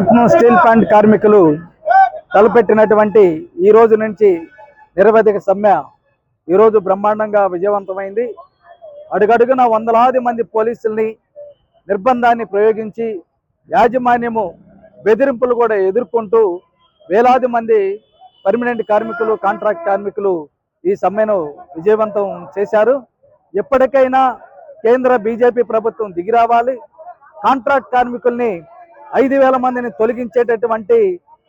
పట్నం steel plant కార్మికులు తలపెట్టినటువంటి ఈ రోజు నుంచి నిరవధిక సమ్మె ఈరోజు బ్రహ్మాండంగా విజయవంతమైంది. అడుగడుగున వందలాది మంది పోలీసుల్ని నిర్బంధాన్ని ప్రయోగించి యాజమాన్యము బెదిరింపులు కూడా ఎదుర్కొంటూ వేలాది మంది పర్మనెంట్ కార్మికులు కాంట్రాక్ట్ కార్మికులు ఈ సమ్మెను విజయవంతం చేశారు. ఎప్పటికైనా కేంద్ర బీజేపీ ప్రభుత్వం దిగి రావాలి. కాంట్రాక్ట్ కార్మికుల్ని ఐదు వేల మందిని తొలగించేటటువంటి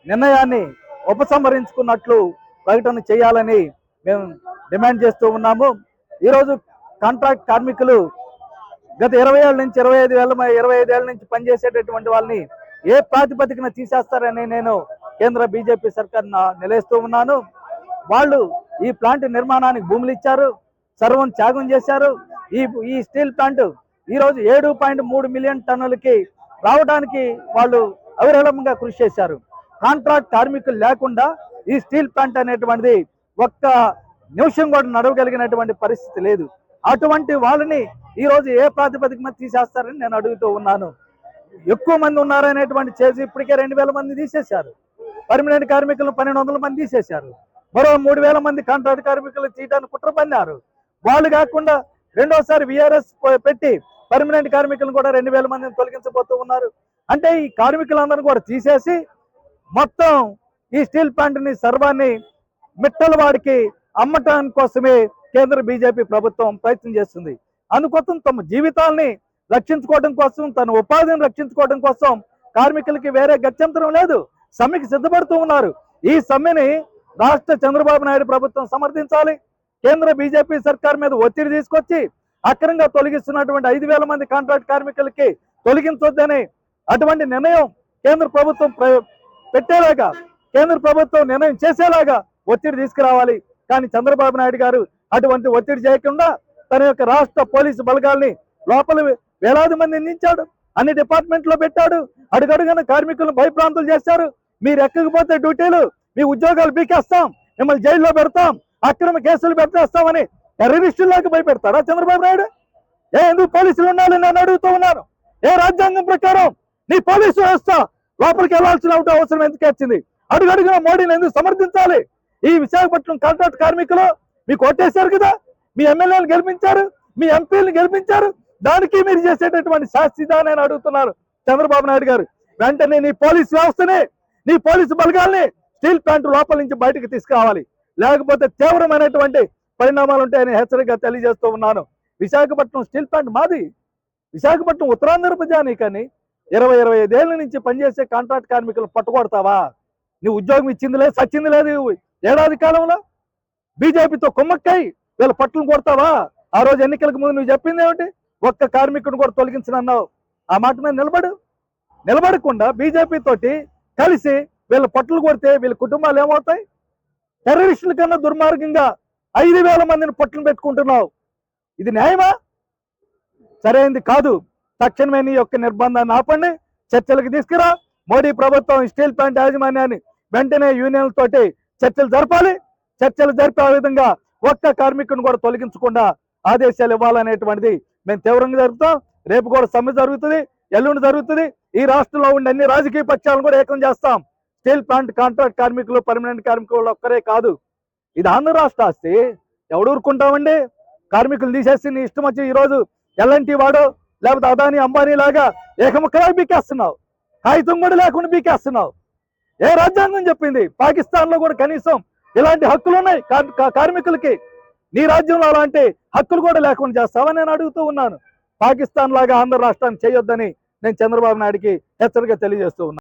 నిర్ణయాన్ని ఉపసంహరించుకున్నట్లు ప్రకటన చేయాలని మేము డిమాండ్ చేస్తూ ఉన్నాము. ఈరోజు కాంట్రాక్ట్ కార్మికులు గత ఇరవై ఏళ్ళ నుంచి ఇరవై ఐదు వేల ఇరవై ఐదు ఏళ్ళ నుంచి పనిచేసేటటువంటి వాళ్ళని ఏ ప్రాతిపదికన తీసేస్తారని నేను కేంద్ర బీజేపీ సర్కార్ నిలేస్తూ ఉన్నాను. వాళ్ళు ఈ ప్లాంట్ నిర్మాణానికి భూములు ఇచ్చారు సర్వం త్యాగం చేశారు. ఈ ఈ స్టీల్ ప్లాంట్ ఈ రోజు ఏడు పాయింట్ మూడు మిలియన్ టన్నులకి రావడానికి వాళ్ళు అవిరళంగా కృషి చేశారు. కాంట్రాక్ట్ కార్మికులు లేకుండా ఈ స్టీల్ ప్లాంట్ అనేటువంటిది ఒక్క నిమిషం కూడా నడవగలిగినటువంటి పరిస్థితి లేదు. అటువంటి వాళ్ళని ఈరోజు ఏ ప్రాతిపదిక మీద తీసేస్తారని నేను అడుగుతూ ఉన్నాను. ఎక్కువ మంది ఉన్నారనేటువంటి చేసి ఇప్పటికే రెండు వేల మంది తీసేశారు. పర్మనెంట్ కార్మికులు పన్నెండు వందల మంది తీసేశారు. మరో మూడు వేల మంది కాంట్రాక్ట్ కార్మికులు తీయడానికి కుట్ర పన్నారు. వాళ్ళు కాకుండా రెండోసారి విఆర్ఎస్ పెట్టి పర్మనెంట్ కార్మికులను కూడా రెండు వేల మందిని తొలగించబోతూ ఉన్నారు. అంటే ఈ కార్మికులందరూ కూడా తీసేసి మొత్తం ఈ స్టీల్ ప్లాంట్ని సర్వాన్ని మిట్టల వాడికి కోసమే కేంద్ర బీజేపీ ప్రభుత్వం ప్రయత్నం చేస్తుంది. అందుకోసం తమ జీవితాల్ని రక్షించుకోవడం కోసం తన ఉపాధిని రక్షించుకోవడం కోసం కార్మికులకి వేరే గత్యంతరం లేదు. సమ్మెకి సిద్ధపడుతూ ఉన్నారు. ఈ సమ్మెని రాష్ట్ర చంద్రబాబు నాయుడు ప్రభుత్వం సమర్థించాలి. కేంద్ర బీజేపీ సర్కార్ మీద ఒత్తిడి తీసుకొచ్చి అక్రమంగా తొలగిస్తున్నటువంటి ఐదు వేల మంది కాంట్రాక్ట్ కార్మికులకి తొలగించొద్దని అటువంటి నిర్ణయం కేంద్ర ప్రభుత్వం పెట్టేలాగా కేంద్ర ప్రభుత్వం నిర్ణయం చేసేలాగా ఒత్తిడి తీసుకురావాలి. కానీ చంద్రబాబు నాయుడు గారు అటువంటి ఒత్తిడి చేయకుండా తన యొక్క రాష్ట్ర పోలీసు బలగాల్ని లోపల వేలాది మంది నించాడు అన్ని డిపార్ట్మెంట్లో పెట్టాడు. అడుగడుగున కార్మికులను భయప్రాంతులు చేశారు. మీరు ఎక్కకపోతే డ్యూటీలు మీ ఉద్యోగాలు పీకేస్తాం మిమ్మల్ని జైల్లో పెడతాం. అక్రమ కేసులు పెట్టేస్తామని టెర్రరిస్టులకు భయపెడతారా చంద్రబాబు నాయుడు? ఏ ఎందుకు పోలీసులు ఉండాలి నేను అడుగుతూ ఉన్నాను ఏ రాజ్యాంగం ప్రకారం నీ పోలీసు వ్యవస్థ లోపలికి వెళ్ళాల్సిన అవసరం ఎందుకు వచ్చింది? అడుగడుగున మోడీని ఎందుకు సమర్థించాలి? ఈ విశాఖపట్నం కాంట్రాక్ట్ కార్మికులు మీకు ఓటేశారు కదా? మీ ఎమ్మెల్యేలు గెలిపించారు? మీ ఎంపీలను గెలిపించారు? దానికి మీరు చేసేటటువంటి శాస్త్రిదాన్ని నేను అడుగుతున్నారు చంద్రబాబు నాయుడు గారు. వెంటనే నీ పోలీస్ వ్యవస్థని నీ పోలీసు బలగాల్ని స్టీల్ ప్లాంట్ లోపల నుంచి బయటకు తీసుకురావాలి. లేకపోతే తీవ్రమైనటువంటి పరిణామాలు ఉంటాయని హెచ్చరికగా తెలియజేస్తూ ఉన్నాను. విశాఖపట్నం స్టీల్ ప్లాంట్ మాది. విశాఖపట్నం ఉత్తరాంధ్ర కానీ ఇరవై ఇరవై ఐదేళ్ళ నుంచి పనిచేసే కాంట్రాక్ట్ కార్మికులు పట్టుకొడతావా? నీ ఉద్యోగం ఇచ్చింది లేదు సచ్చింది లేదు ఏడాది కాలంలో బీజేపీతో కుమ్మక్కై వీళ్ళ పట్టును కొడతావా? ఆ రోజు ఎన్నికలకు ముందు నువ్వు చెప్పింది ఏమిటి? ఒక్క కార్మికుడిని కూడా తొలగించనన్నావు. ఆ మాట మీద నిలబడు. నిలబడకుండా బీజేపీ తోటి కలిసి వీళ్ళ పట్టులు కొడితే వీళ్ళ కుటుంబాలు ఏమవుతాయి? టెర్రరిస్టుల కన్నా దుర్మార్గంగా ఐదు వేల మందిని పట్టులు పెట్టుకుంటున్నావు. ఇది న్యాయమా? సరైనది కాదు. తక్షణమే నీ యొక్క నిర్బంధాన్ని ఆపండి చర్చలకు తీసుకురా. మోడీ ప్రభుత్వం స్టీల్ ప్లాంట్ యాజమాన్యాన్ని వెంటనే యూనియన్ తోటి చర్చలు జరపాలి. చర్చలు జరిపే విధంగా ఒక్క కార్మికుని కూడా తొలగించకుండా ఆదేశాలు ఇవ్వాలనేటువంటిది మేము తీవ్రంగా జరుపుతాం. రేపు కూడా సమ్మె జరుగుతుంది ఎల్లుండి జరుగుతుంది. ఈ రాష్ట్రంలో ఉండే అన్ని రాజకీయ పక్షాలను కూడా ఏకం చేస్తాం. స్టీల్ ప్లాంట్ కాంట్రాక్ట్ కార్మికులు పర్మనెంట్ కార్మికులు ఒక్కరే కాదు. ఇది ఆంధ్ర రాష్ట్ర ఆస్తి. ఎవడు ఊరుకుంటామండి? కార్మికులు తీసేసి నీ ఇష్టం వచ్చి ఈ రోజు ఎల్ఎన్టీ వాడు లేకపోతే అదాని అంబానీ లాగా ఏకముక్కలా బీకేస్తున్నావు. కాగితం కూడా లేకుండా బీకేస్తున్నావు. ఏ రాజ్యాంగం చెప్పింది? పాకిస్తాన్లో కూడా కనీసం ఇలాంటి హక్కులు ఉన్నాయి కార్- కార్మికులకి. నీ రాజ్యంలో అలాంటి హక్కులు కూడా లేకుండా చేస్తావని నేను అడుగుతూ ఉన్నాను. పాకిస్తాన్ లాగా ఆంధ్ర రాష్ట్రాన్ని చేయొద్దని నేను చంద్రబాబు నాయుడికి హెచ్చరిక తెలియజేస్తూ ఉన్నాను.